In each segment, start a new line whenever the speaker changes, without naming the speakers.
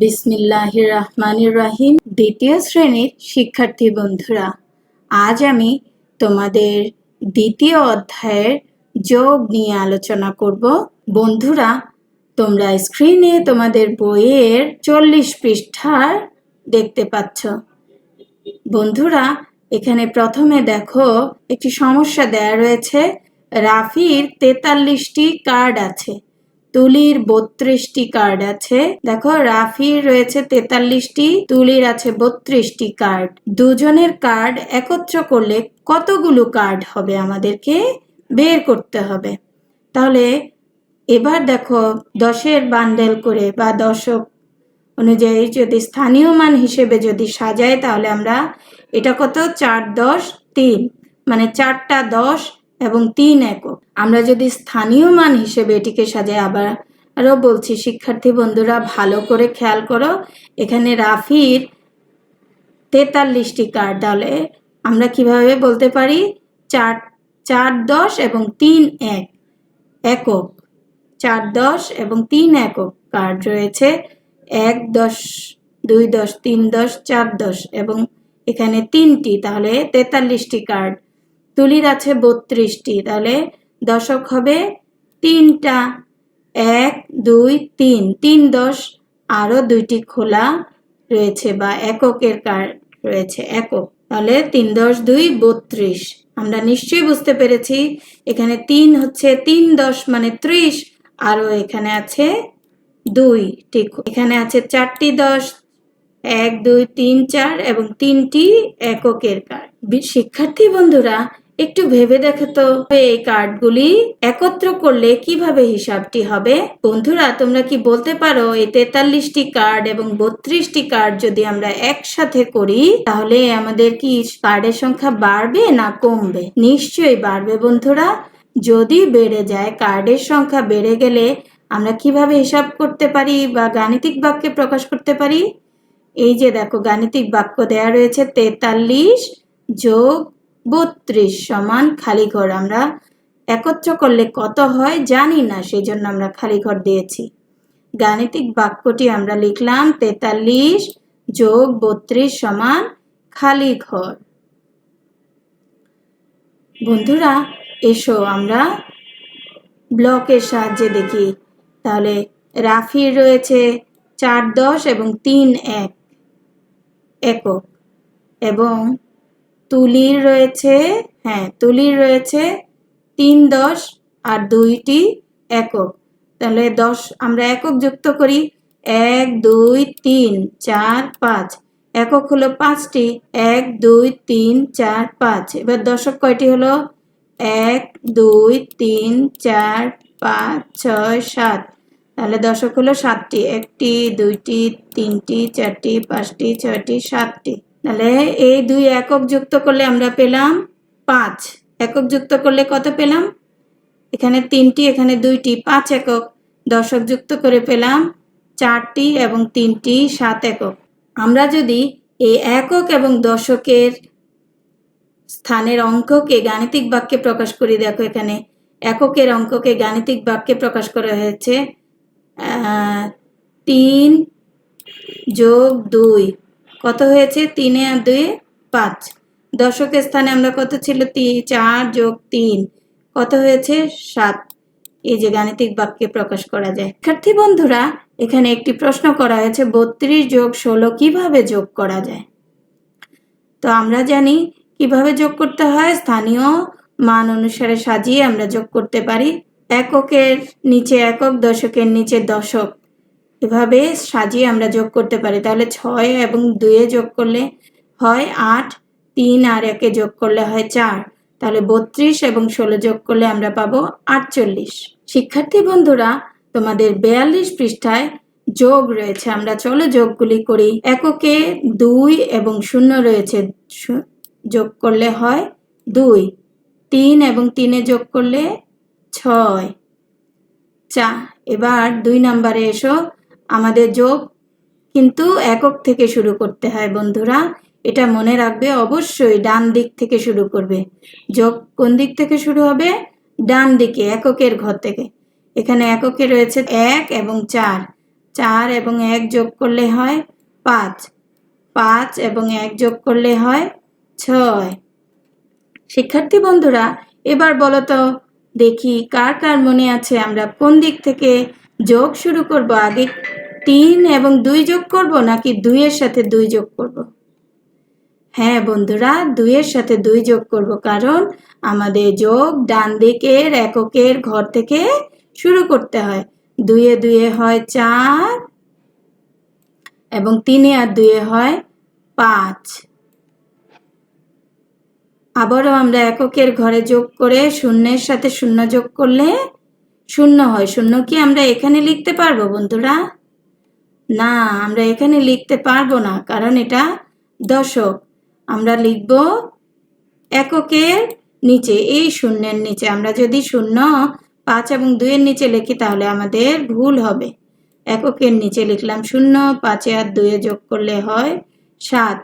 বিসমিল্লাহির রহমানির রাহিম। দ্বিতীয় শ্রেণির শিক্ষার্থী বন্ধুরা, আজ আমি তোমাদের দ্বিতীয় অধ্যায়ের যোগ নিয়ে আলোচনা করব। বন্ধুরা, তোমরা স্ক্রিনে তোমাদের বইয়ের চল্লিশ পৃষ্ঠার দেখতে পাচ্ছ। বন্ধুরা, এখানে প্রথমে দেখো, একটি সমস্যা দেয়া রয়েছে। রাফির তেতাল্লিশটি কার্ড আছে। তুলির বত্রিশটি কার্ড আছে। দেখো রাফির রয়েছে তেতাল্লিশটি, তুলির আছে বত্রিশটি কার্ড দুজনের কার্ড একত্র করলে কতগুলো কার্ড হবে আমাদেরকে বের করতে হবে। তাহলে এবার দেখো, দশের বান্ডেল করে বা দশক অনুযায়ী যদি স্থানীয় মান হিসেবে যদি সাজাই, তাহলে আমরা এটা কত? চার দশ তিন। মানে চারটা দশ এবং তিন একক। আমরা যদি স্থানীয় মান হিসেবে এটিকে সাজাই, আবার আরও বলছি, শিক্ষার্থী বন্ধুরা, ভালো করে খেয়াল করো, এখানে রাফির তেতাল্লিশটি কার্ড। তাহলে আমরা কীভাবে বলতে পারি? চার চার দশ এবং তিন এক, একক। চার দশ এবং তিন একক কার্ড রয়েছে। এক দশ, দুই দশ, তিন দশ, চার দশ এবং এখানে তিনটি। তাহলে তেতাল্লিশটি কার্ড তুলির আছে বত্রিশটি, তাহলে দশক হবে তিনটা, এক, দুই, তিন। তিন দশ, আরও দুইটি খোলা রয়েছে বা এককের কার্ড রয়েছে, একক। তাহলে তিন দশ, দুই, বত্রিশ। আমরা নিশ্চয়ই বুঝতে পেরেছি, এখানে তিন হচ্ছে তিন দশ মানে ত্রিশ, আরও এখানে আছে দুই। ঠিক, এখানে আছে চারটি দশ এক, দুই, তিন, চার এবং তিনটি এককের কার্ড শিক্ষার্থী বন্ধুরা, একটু ভেবে দেখো তো, এই কার্ডগুলি একত্র করলে কীভাবে হিসাবটি হবে? বন্ধুরা, তোমরা কি বলতে পারো, এই তেতাল্লিশটি কার্ড এবং বত্রিশটি কার্ড যদি আমরা একসাথে করি, তাহলে আমাদের কি কার্ডের সংখ্যা বাড়বে না কমবে? নিশ্চয়ই বাড়বে বন্ধুরা। যদি বেড়ে যায় কার্ডের সংখ্যা বেড়ে গেলে আমরা কীভাবে হিসাব করতে পারি বা গাণিতিক বাক্যে প্রকাশ করতে পারি? এই যে দেখো, গাণিতিক বাক্য দেয়া রয়েছে তেতাল্লিশ যোগ বত্রিশ সমান খালি ঘর। আমরা একত্র করলে কত হয় জানি না সেই জন্য আমরা খালি ঘর দিয়েছি। গাণিতিক বাক্যটি আমরা লিখলাম তেতাল্লিশ যোগ বত্রিশ সমান খালি ঘর। বন্ধুরা, এসো আমরা ব্লকের সাহায্যে দেখি। তাহলে রাফির রয়েছে চার দশ এবং তিন এক। একক। এবং তুলির রয়েছে হ্যাঁ তুলির রয়েছে তিন দশ আর দুইটি একক। তাহলে দশ আমরা একক যুক্ত করি, এক, দুই, তিন, চার, পাঁচ। একক হলো পাঁচটি, এক, দুই, তিন, চার, পাঁচ। এবার দশক কয়টি হলো? এক, দুই, তিন, চার, পাঁচ, ছয়, সাত। তাহলে দশক হলো সাতটি, একটি, দুইটি, তিনটি, চারটি, পাঁচটি, ছয়টি, সাতটি। তাহলে এই দুই একক যুক্ত করলে আমরা পেলাম পাঁচ। একক যুক্ত করলে কত পেলাম? এখানে তিনটি, এখানে দুইটি, পাঁচ একক। দশক যুক্ত করে পেলাম চারটি এবং তিনটি, সাত একক। আমরা যদি এই একক এবং দশকের স্থানের অঙ্ককে গাণিতিক বাক্যে প্রকাশ করি, দেখো এখানে এককের অঙ্ককে গাণিতিক বাক্যে প্রকাশ করা হয়েছে। তিন যোগ দুই। কত হয়েছে? তিনে আর দুয়ে পাঁচ। দশকের স্থানে আমরা কত ছিল? তিন চার যোগ তিন। কত হয়েছে? সাত। এই যে গাণিতিক বাক্যে প্রকাশ করা যায়। শিক্ষার্থী বন্ধুরা, এখানে একটি প্রশ্ন করা হয়েছে, বত্রিশ যোগ ষোলো কীভাবে যোগ করা যায়? তো আমরা জানি কীভাবে যোগ করতে হয়। স্থানীয় মান অনুসারে সাজিয়ে আমরা যোগ করতে পারি। এককের নিচে একক, দশকের নিচে দশক। এভাবে সাজিয়ে আমরা যোগ করতে পারি। তাহলে ছয় এবং দুয়ে যোগ করলে হয় আট, তিন আর একে যোগ করলে হয় চার। তাহলে বত্রিশ এবং ষোলো যোগ করলে আমরা পাবো আটচল্লিশ। শিক্ষার্থী বন্ধুরা, তোমাদের বেয়াল্লিশ পৃষ্ঠায় যোগ রয়েছে। আমরা চলো যোগগুলি করি। এককে দুই এবং শূন্য রয়েছে। যোগ করলে হয় দুই। তিন এবং তিনে যোগ করলে ছয়। চা, এবার দুই নাম্বারে এসো। আমাদের যোগ কিন্তু একক থেকে শুরু করতে হয় বন্ধুরা। এটা মনে রাখবে অবশ্যই ডান দিক থেকে শুরু করবে। যোগ কোন দিক থেকে শুরু হবে? ডান দিকে, এককের ঘর থেকে। এখানে এককে রয়েছে এক এবং চার। চার এবং এক যোগ করলে হয় পাঁচ। পাঁচ এবং এক যোগ করলে হয় ছয়। শিক্ষার্থী বন্ধুরা, এবার বলো তো দেখি কার কার মনে আছে, আমরা কোন দিক থেকে যোগ শুরু করব, আগে তিন এবং দুই যোগ করব, নাকি দুইয়ের সাথে দুই যোগ করব? হ্যাঁ বন্ধুরা, দুইয়ের সাথে দুই যোগ করব, কারণ আমাদের যোগ ডান দিকের এককের ঘর থেকে শুরু করতে হয়। দুইয়ে দুইয়ে হয় চার এবং তিনে আর দুইয়ে হয় পাঁচ। আবারও আমরা এককের ঘরে যোগ করে শূন্যের সাথে শূন্য যোগ করলে শূন্য হয়। শূন্য কি আমরা এখানে লিখতে পারব বন্ধুরা? না, আমরা এখানে লিখতে পারব না, কারণ এটা দশক। আমরা লিখব এককের নিচে, এই শূন্যের নিচে। আমরা যদি শূন্য পাঁচ এবং দুইয়ের নিচে লিখি, তাহলে আমাদের ভুল হবে। এককের নিচে লিখলাম শূন্য, পাঁচে আর দুয়ে যোগ করলে হয় সাত।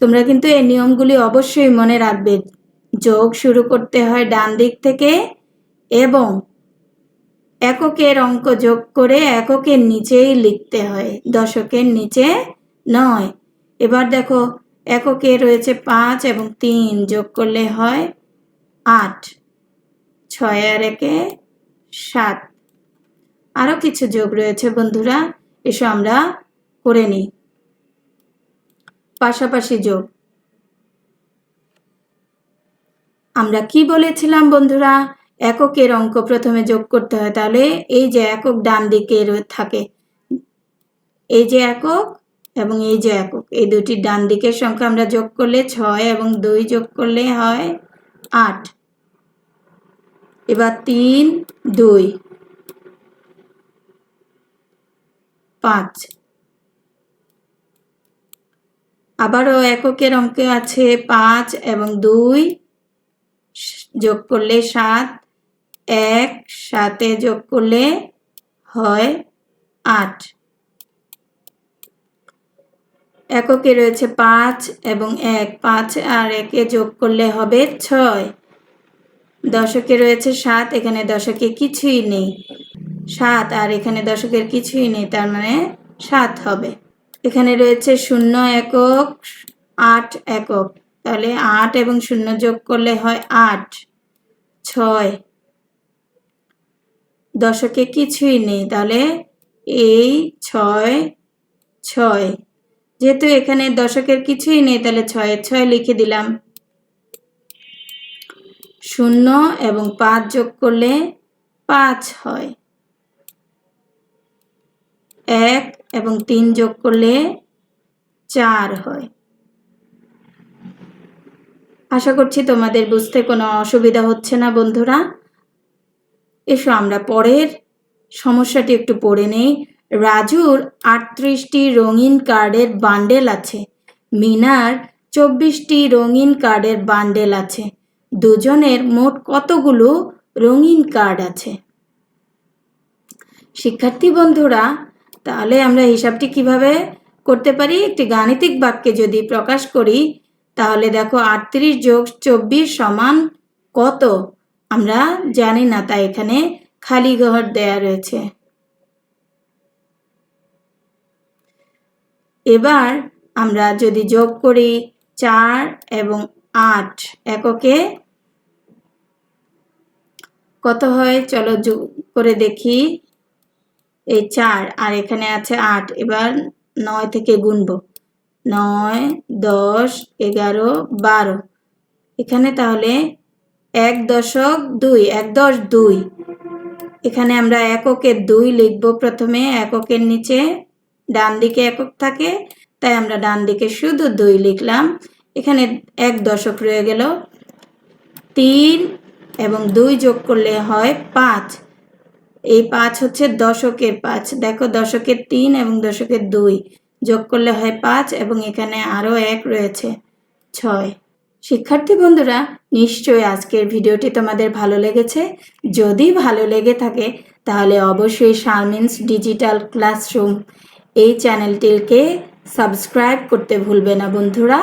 তোমরা কিন্তু এই নিয়মগুলি অবশ্যই মনে রাখবে। যোগ শুরু করতে হয় ডান দিক থেকে এবং এককের অঙ্ক যোগ করে এককের নিচেই লিখতে হয়, দশকের নিচে নয়। এবার দেখো, এককে রয়েছে পাঁচ এবং তিন যোগ করলে হয় আট। ছয় আর একে সাত। আরও কিছু যোগ রয়েছে বন্ধুরা, এসো আমরা করে নিই। পাশাপাশি যোগ। আমরা কি বলেছিলাম বন্ধুরা? এককের অঙ্ক প্রথমে যোগ করতে হয়, তাহলে এই যে একক ডান দিকে থাকে, এই যে একক এবং এই যে একক, এই দুটি ডান দিকের সংখ্যা আমরা যোগ করলে ছয় এবং দুই যোগ করলে হয় আট। এবার তিন, দুই, পাঁচ আবারও এককের অঙ্কে আছে পাঁচ এবং দুই। যোগ করলে সাত। এক সাথে যোগ করলে হয় আট। এককে রয়েছে পাঁচ এবং এক। পাঁচ আর একে যোগ করলে হবে ছয়। দশকে রয়েছে সাত, এখানে দশকে কিছুই নেই। সাত আর এখানে দশকের কিছুই নেই, তার মানে সাত হবে। এখানে রয়েছে শূন্য একক আট একক। তাহলে আট এবং শূন্য যোগ করলে হয় আট। ছয়। দশকে কিছুই নেই, তাহলে এই ছয় ছয়। যেহেতু এখানে দশকের কিছুই নেই, তাহলে ছয়ের ছয় লিখে দিলাম। শূন্য এবং পাঁচ যোগ করলে পাঁচ হয়। এক এবং তিন যোগ করলে চার হয়। আশা করছি তোমাদের বুঝতে কোনো অসুবিধা হচ্ছে না, বন্ধুরা। এসো আমরা পরের সমস্যাটি একটু পড়ে নেই। রাজুর আটত্রিশটি রঙিন কার্ডের বান্ডেল আছে। মিনার চব্বিশটি রঙিন কার্ডের বান্ডেল আছে। দুজনের মোট কতগুলো রঙিন কার্ড আছে? শিক্ষার্থী বন্ধুরা তাহলে আমরা হিসাবটি কীভাবে করতে পারি? একটি গাণিতিক বাক্যে যদি প্রকাশ করি, তাহলে দেখো আটত্রিশ যোগ চব্বিশ সমান কত? আমরা জানি না, তাই এখানে খালি ঘর দেয়া রয়েছে। এবার আমরা যদি যোগ করি চার এবং আট এককে, কত হয়? চলো যোগ করে দেখি। এই চার, আর এখানে আছে আট। এবার নয় থেকে গুনব। নয়, দশ, এগারো, বারো। এখানে তাহলে এক দশক দুই, এক দশ দুই। এখানে আমরা এককের দুই লিখব প্রথমে। এককের নিচে ডান দিকে একক থাকে, তাই আমরা ডান দিকে শুধু দুই লিখলাম। এখানে এক দশক রয়ে গেল। তিন এবং দুই যোগ করলে হয় পাঁচ। এই পাঁচ হচ্ছে দশকের পাঁচ। দেখো, দশকের তিন এবং দশকের দুই। যোগ করলে হয় পাঁচ এবং এখানে আরও এক রয়েছে, ছয়। শিক্ষার্থী বন্ধুরা, নিশ্চয়ই আজকের ভিডিওটি তোমাদের ভালো লেগেছে। যদি ভালো লেগে থাকে, তাহলে অবশ্যই শারমিনস ডিজিটাল ক্লাসরুম এই চ্যানেলটিকে সাবস্ক্রাইব করতে ভুলবে না বন্ধুরা।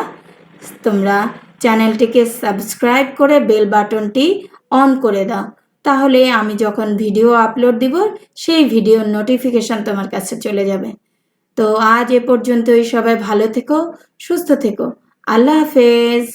তোমরা চ্যানেলটিকে সাবস্ক্রাইব করে বেল বাটনটি অন করে দাও। তাহলে আমি যখন ভিডিও আপলোড দিব, সেই ভিডিওর নোটিফিকেশান তোমার কাছে চলে যাবে। তো আজ এ পর্যন্তই, সবাই ভালো থেকো, সুস্থ থেকো। আল্লাহ হাফেজ।